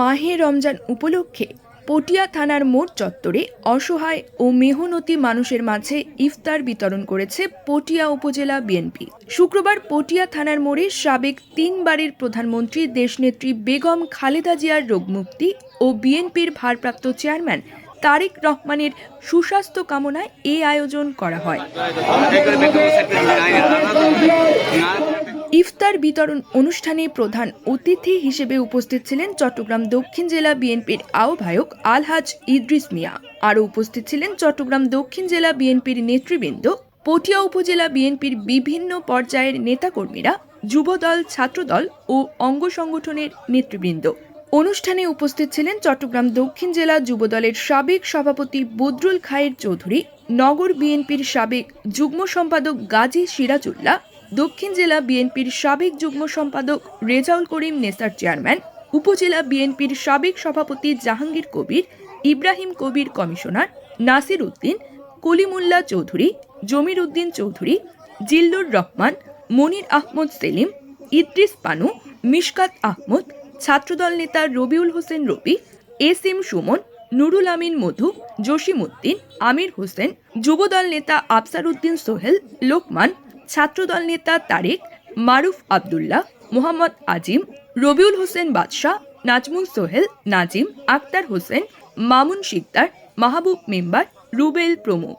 মাহে রমজান উপলক্ষে পটিয়া থানার মোড় চত্বরে অসহায় ও মেহনতি মানুষের মাঝে ইফতার বিতরণ করেছে পটিয়া উপজেলা বিএনপি। শুক্রবার পটিয়া থানার মোড়ে সাবেক তিনবারের প্রধানমন্ত্রী দেশনেত্রী বেগম খালেদা জিয়ার রোগমুক্তি ও বিএনপির ভারপ্রাপ্ত চেয়ারম্যান তারেক রহমানের সুস্বাস্থ্য কামনায় এই আয়োজন করা হয়। ইফতার বিতরণ অনুষ্ঠানে প্রধান অতিথি হিসেবে উপস্থিত ছিলেন চট্টগ্রাম দক্ষিণ জেলা বিএনপির আহ্বায়ক আলহাজ ইদ্রিস মিয়া। আরও উপস্থিত ছিলেন চট্টগ্রাম দক্ষিণ জেলা বিএনপির নেতৃবৃন্দ, পটিয়া উপজেলা বিএনপির বিভিন্ন পর্যায়ের নেতাকর্মীরা, যুবদল, ছাত্রদল ও অঙ্গ সংগঠনের নেতৃবৃন্দ। অনুষ্ঠানে উপস্থিত ছিলেন চট্টগ্রাম দক্ষিণ জেলা যুবদলের সাবেক সভাপতি বদরুল খায়ের চৌধুরী, নগর বিএনপির সাবেক যুগ্ম সম্পাদক গাজী সিরাজুল্লাহ দক্ষিণ জেলা বিএনপির সাবেক যুগ্ম সম্পাদক রেজাউল করিম নেসার চেয়ারম্যান, উপজেলা বিএনপির সাবেক সভাপতি জাহাঙ্গীর কবির, ইব্রাহিম কবির কমিশনার, নাসির উদ্দিন কলিমুল্লাহ চৌধুরী, জমির উদ্দিন চৌধুরী, জিল্লুর রহমান, মনির আহমদ সেলিম, ইদ্রিস পানু, মিশকাত আহমদ, ছাত্রদল নেতা রবিউল হোসেন রবি এস এম সুমন, নুরুল আমিন মধু, জসিম উদ্দিন, আমির হোসেন, যুবদল নেতা আফসার উদ্দিন সোহেল, লোকমান ছাত্রদল নেতা তারেক, মারুফ আবদুল্লাহ, মোহাম্মদ আজিম, রবিউল হোসেন বাদশাহ, নাজমুল সোহেল, নাজিম আক্তার হোসেন, মামুন শিকদার, মাহবুব মেম্বার, রুবেল প্রমুখ।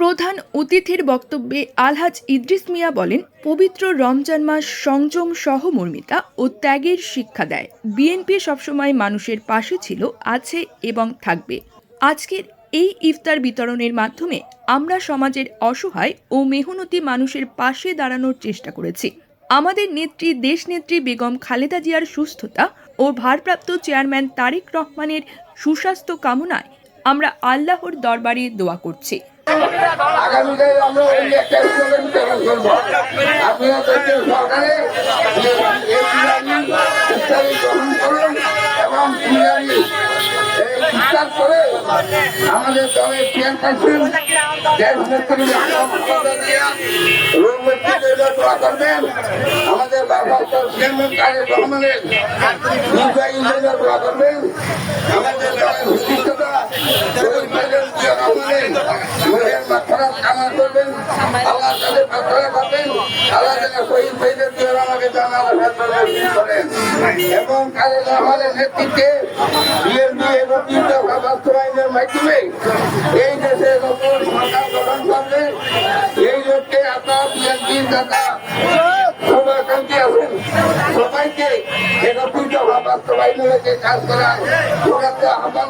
প্রধান অতিথির বক্তব্যে আলহাজ ইদ্রিস মিয়া বলেন, পবিত্র রমজান মাস সংযম সহমর্মিতা ও ত্যাগের শিক্ষা দেয়। বিএনপি সবসময় মানুষের পাশে ছিল, আছে এবং থাকবে। আজকের এই ইফতার বিতরণের মাধ্যমে আমরা সমাজের অসহায় ও মেহনতি মানুষের পাশে দাঁড়ানোর চেষ্টা করেছি। আমাদের নেত্রী, দেশনেত্রী বেগম খালেদা জিয়ার সুস্থতা ও ভারপ্রাপ্ত চেয়ারম্যান তারেক রহমানের সুস্বাস্থ্য কামনায় আমরা আল্লাহর দরবারে দোয়া করছি। আমরা আমাদের দলের চেয়ারপারসন করবেন আমাদের ভারপ্রাপ্ত চেয়ারম্যান তারেক করবেন আমাদের দলের বিশিষ্টতা রহমানের কামনা করবেন। আল্লাহ তাদের করবেন করেন এবং কাজের রহমানের নেতৃত্বে এই দেশে নতুন সরকার গঠন করবে এই লক্ষ্যে আপনার বিএনপির দাদা, শুভাকাঙ্ক্ষী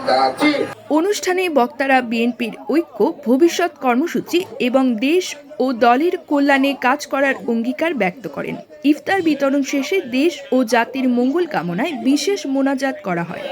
জানাচ্ছি। অনুষ্ঠানে বক্তারা বিএনপির ঐক্য, ভবিষ্যৎ কর্মসূচি এবং দেশ ও দলের কল্যাণে কাজ করার অঙ্গীকার ব্যক্ত করেন। ইফতার বিতরণ শেষে দেশ ও জাতির মঙ্গল কামনায় বিশেষ মোনাজাত করা হয়।